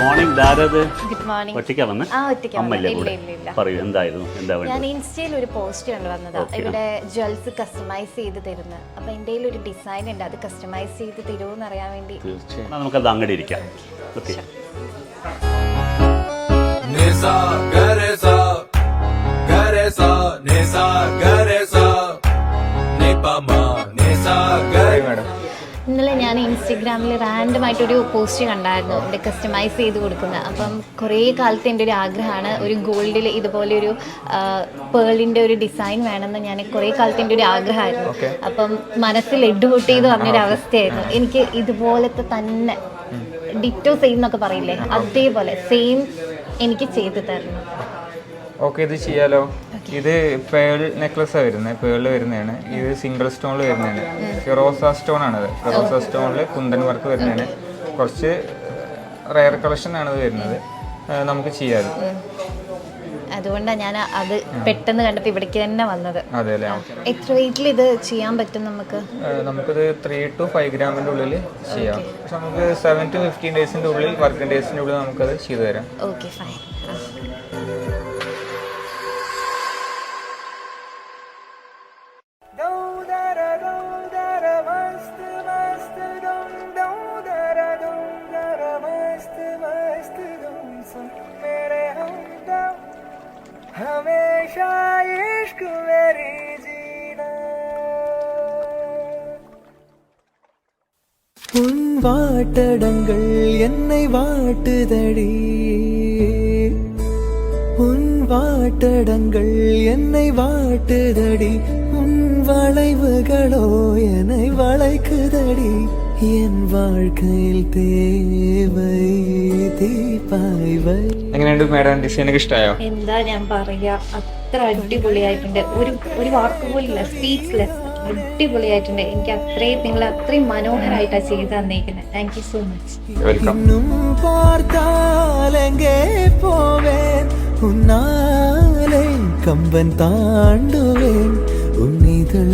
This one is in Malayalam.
മോർണിംഗ് ധാരത് ഗുഡ് മോർണിംഗ് ഒറ്റയ്ക്കാ വന്ന്? ആ ഒറ്റയ്ക്ക് അമ്മയില്ലേ ഇല്ല കൂടെ? ഇല്ല ഇല്ല. പറയൂ എന്തായിരുന്നു? എന്താ ഞാൻ വേണ്ടത് ഇൻസ്റ്റയിൽ ഒരു പോസ്റ്റ് കണ്ടു വന്നതാ. ഇവിടെ ജ്വൽസ് കസ്റ്റമൈസ് ചെയ്ത് തരുന്നത് അപ്പൊ എന്റെ ഒരു ഡിസൈൻ ഉണ്ട്. അത് കസ്റ്റമൈസ് ചെയ്ത് തരുമോന്ന് അറിയാൻ വേണ്ടി. തീർച്ചയായും. എന്നാ നമുക്കത് അങ്ങോട്ട് ഇരിക്കാം. Okay Nisa Garesa Garesa Nisa Garesa ഇന്നലെ ഞാൻ ഇൻസ്റ്റഗ്രാമിൽ റാൻഡമായിട്ടൊരു പോസ്റ്റ് കണ്ടായിരുന്നു. എന്റെ കസ്റ്റമൈസ് ചെയ്ത് കൊടുക്കുന്നത് അപ്പം കുറേ കാലത്തെ എന്റെ ഒരു ആഗ്രഹമാണ്. ഒരു ഗോൾഡിൽ ഇതുപോലെ ഒരു പേളിന്റെ ഒരു ഡിസൈൻ വേണമെന്ന് ഞാൻ കുറേ കാലത്തെ എന്റെ ഒരു ആഗ്രഹമായിരുന്നു. അപ്പം മനസ്സിൽ എഡുപൊട്ടി എന്ന് പറഞ്ഞൊരു അവസ്ഥയായിരുന്നു. എനിക്ക് ഇതുപോലത്തെ തന്നെ ഡിറ്റോ സെയിം എന്നൊക്കെ പറയില്ലേ? അതേപോലെ സെയിം എനിക്ക് ചെയ്ത് തരണം. ഓക്കെ ഇത് ചെയ്യാലോ. ഇത് പേൾ നെക്ലസ് വരുന്നത് പേളിൽ വരുന്നതാണ്. ഇത് സിംഗിൾ സ്റ്റോണിൽ വരുന്നതാണ്. ഫിറോസ സ്റ്റോൺ ആണത് ഫിറോസ സ്റ്റോണിൽ കുന്തൻ വർക്ക് വരുന്നതാണ്. കുറച്ച് റയർ കളക്ഷൻ ആണ് ഇത് വരുന്നത്. നമുക്ക് ചെയ്യാതെ അതുകൊണ്ടാണ് ഞാൻ അത് പെട്ടെന്ന് കണ്ടപ്പോൾ ഇവിടേക്ക് തന്നെ വന്നത്. അതെ അല്ലേ എത്ര വെയിറ്റിൽ ഇത് ചെയ്യാൻ പറ്റും നമുക്ക്? നമുക്കിത് ത്രീ ടു ഫൈവ് ഗ്രാമിന്റെ ഉള്ളിൽ ചെയ്യാം. പക്ഷെ നമുക്ക് സെവൻ ടു ഫിഫ്റ്റീൻ ഡേയ്സിന്റെ ഉള്ളിൽ വർക്കിംഗ് ഡേയ്സിന്റെ ഉള്ളിൽ നമുക്കത് ചെയ്തു തരാം. ഓക്കെ ഫൈൻ हमेशा इश्क मेरी जीना உன் வாட்டடங்கள் என்னை வாட்டுதடி உன் வாட்டடங்கள் என்னை வாட்டுதடி உன் வளைவுகளோ என்னை வளைக்குதடி என் வாழ்க்கையில் தேவை தீபாய்வை എങ്ങനെയുണ്ട് മേഡം? ഡിസൈൻ ഒക്കെ ഇഷ്ടമായോ എന്താ ഞാൻ പറയാ അത്ര അടിപൊളിയായിട്ടുണ്ട്. ഒരു ഒരു വാക്ക് പോലില്ല സ്പീച്ച്ലെസ് അടിപൊളിയായിട്ടുണ്ട്. എനിക്ക് അത്രയും നിങ്ങൾ അത്രയും മനോഹരായിട്ടാണ് ചെയ്ത് തന്നേക്കുന്നത് thank you so much welcome ഉന്നാലെ കമ്പൻ താണ്ടുവേൻ ഉന്നിതൾ